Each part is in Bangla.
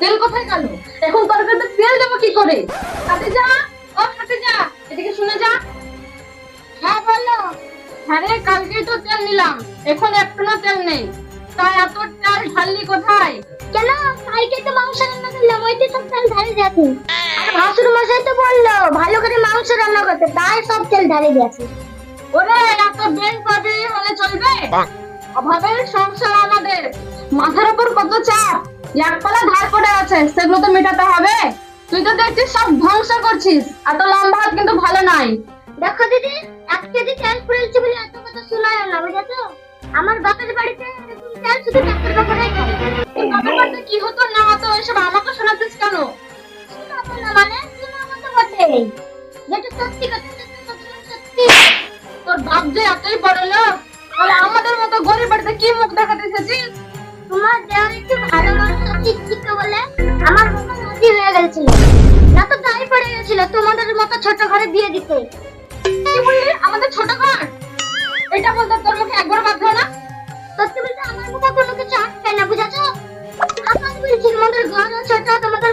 তেল কোথায় গেল? এখন তরকারিতে তেল দেবো কি করে? খাতে যা ও খাতে যা। এদিকে শুনে যা। হ্যাঁ বলো। কালকেই তো তেল নিলাম। এখন একটুও তেল নেই। তাই এত তেল ঢাললি কোথায়? কেন? কালকে তো মাংস রান্না করলাম ওইতে সব তেল ঢালে গেছে। আর ভাসুর মশাই তো বলল ভালো করে মাংস রান্না করতে তাই সব তেল ঢালে গেছে। ওরে এত বেন পাবি হলে চলবে? অভাবের সংসার আমাদের। মাথার উপর কত চাপ? একপালা ধার পড়ে আছে সেগুলো তো মেটাতে হবে। তুই তো দেখছিস সব ধ্বংস করছিস এত লম্বা হাত কিন্তু ভালো নাই দেখো দিদি এক কেজি তেল ফুরেছে বলে এত কথা শোনা গেল বুঝেছ আমার বাপের বাড়িতে তেল শুধু ব্যাপারে খায় বাবার বাড়িতে কি হতো না হতো এসব আমাকে শোনাচ্ছিস কেন? মানে শোনাবো তো বটেই যেটা সত্যি কথা কি মুখ দেখাতে এসেছিস? তোমার দেওয়ার একটু ভালো মানুষ শিক্ষিত বলে। আমার বাবা নদী হয়ে গেছিল না তো দায় পড়ে গেছিল, তোমাদের মতো ছোট ঘরে বিয়ে দিতে। কি বললি? আমাদের ছোট ঘর? এটা বলতে তোর মুখে একবার বাদ হলো না। সত্যি বলতে আমার মুখে কোনো কিছু আটকে না, বুঝেছ? আমার বলছি, তোমাদের ঘরও ছোট, তোমাদের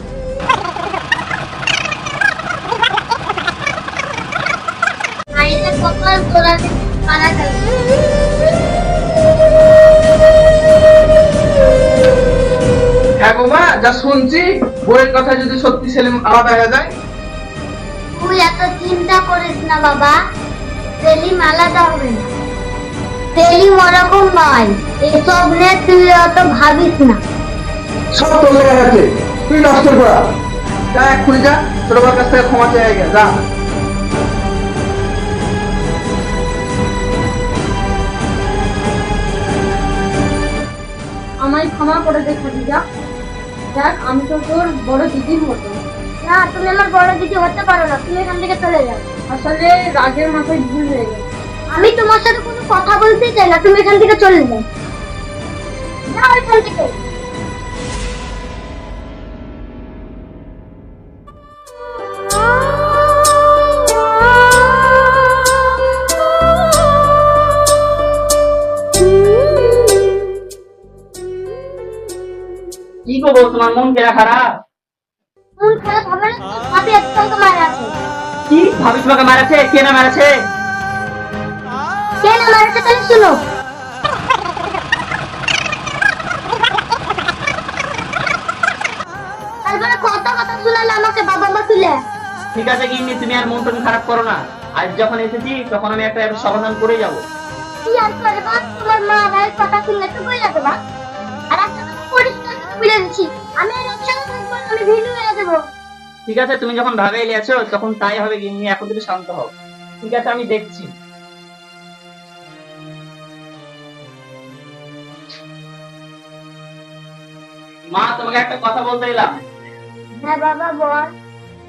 হ্যাঁ গো যা শুনছি বইয়ের কথা যদি সত্যি সেলিম আলাদা হয়ে যায়? তুই এত চিন্তা করিস না বাবা সেলিম আলাদা হবে না। সেলিম ওরকম নয় এসব নিয়ে তুই অত ভাবিস না। সব তোর গেছে তুই নষ্ট করা। যা এক্ষুনি যা ছোট কাছ থেকে ক্ষমা গেছে যা। আমায় ক্ষমা করে দে খাদিজা। দেখ আমি তো তোর বড় দিদির মতো। না তুমি আমার বড় দিদি হতে পারো না তুমি এখান থেকে চলে যাও। আসলে রাগের মাথায় ভুল হয়ে গেছে। আমি তোমার সাথে কোনো কথা বলতে চাই না তুমি এখান থেকে চলে যাও। যাও এখান থেকে। করব তোমার মন কেনা খারাপ? মন খারাপ হবে না? ভাবি এত তোমাকে মারা আছে কি? ভাবি তোমাকে মারাছে কে না মারাছে কে না মারাছে তাহলে শুনো। তারপরে কত কথা শুনালে আমাকে বাবা মা তুলে ঠিক আছে গিন্নি তুমি আর মন তুমি খারাপ করো না। আজ যখন এসেছি তখন আমি একটা সমাধান করে যাব। কি আর করবা? তোমার মা ভাইয়ের কথা শুনলে তো বই যাবে দিচ্ছি। আমি আর একসাথে থাকব আমি ঠিক আছে তুমি যখন ভাবে তখন তাই হবে গিন্নি এখন তুমি শান্ত হও। ঠিক আছে আমি দেখছি। মা তোমাকে একটা কথা বলতে এলাম। হ্যাঁ বাবা বল।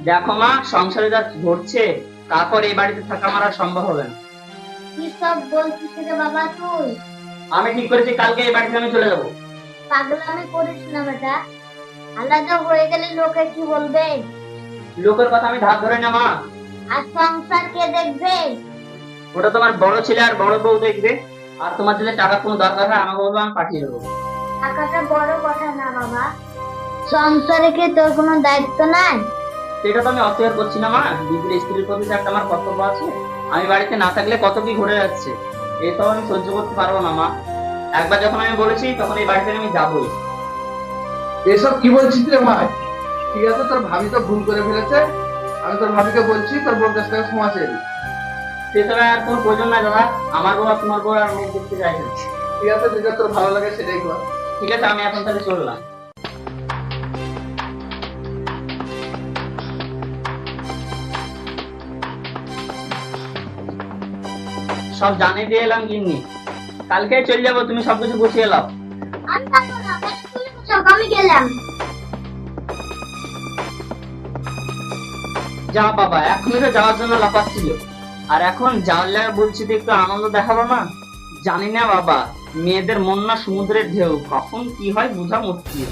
দেখো মা সংসারে যা ঘটছে তারপর এই বাড়িতে থাকা আমার আর সম্ভব হবে না। কি সব বলছিস রে বাবা তুই? আমি ঠিক করেছি কালকে এই বাড়িতে আমি চলে যাব। পাগলামি করিস না বেটা আলাদা হয়ে গেলে লোকে কি বলবে? লোকের কথা আমি ধার ধরে না মা। আর সংসার কে দেখবে? ওটা তোমার বড় ছেলে আর বড় বউ দেখবে। আর তোমার যদি টাকার কোনো দরকার হয় আমাকে বলব আমি পাঠিয়ে দেবো। টাকাটা বড় কথা না বাবা। সংসারে কি তোর কোনো দায়িত্ব নাই? সেটা তো আমি অস্বীকার করছি না মা। দিদির স্ত্রীর প্রতি একটা আমার কর্তব্য আছে আমি বাড়িতে না থাকলে কত কি ঘুরে যাচ্ছে এসব আমি সহ্য করতে পারব না মা। একবার যখন আমি বলেছি তখন এই বাড়িতে আমি যাবই। এসব কি বলছিস রে ভাই ঠিক আছে তোর ভাবি তো ভুল করে ফেলেছে। আমি তোর ভাবিকে বলছি তোর বোর কাছ থেকে ক্ষমা চেয়ে সেছাড়া আর কোনো প্রয়োজন না দাদা। আমার বউ আর তোমার বউ আর মুখ দেখতে চাইছে ঠিক আছে যেটা তোর ভালো লাগে সেটাই কর। ঠিক আছে আমি এখন তাহলে চললাম। সব জানিয়ে দিয়ে এলাম কিন্তু কালকে চলে যাব তুমি সবকিছু গুছিয়ে নাও। আমি পারব না তুমি বসো, আমি গেলাম। যা বাবা এখনই তো যাওয়ার জন্য লাফাচ্ছিল আর এখন জানলে বলছি তো একটু আনন্দ দেখাবো না? জানি না বাবা মেয়েদের মন না সমুদ্রের ঢেউ কখন কি হয় বোঝা মুশকিল।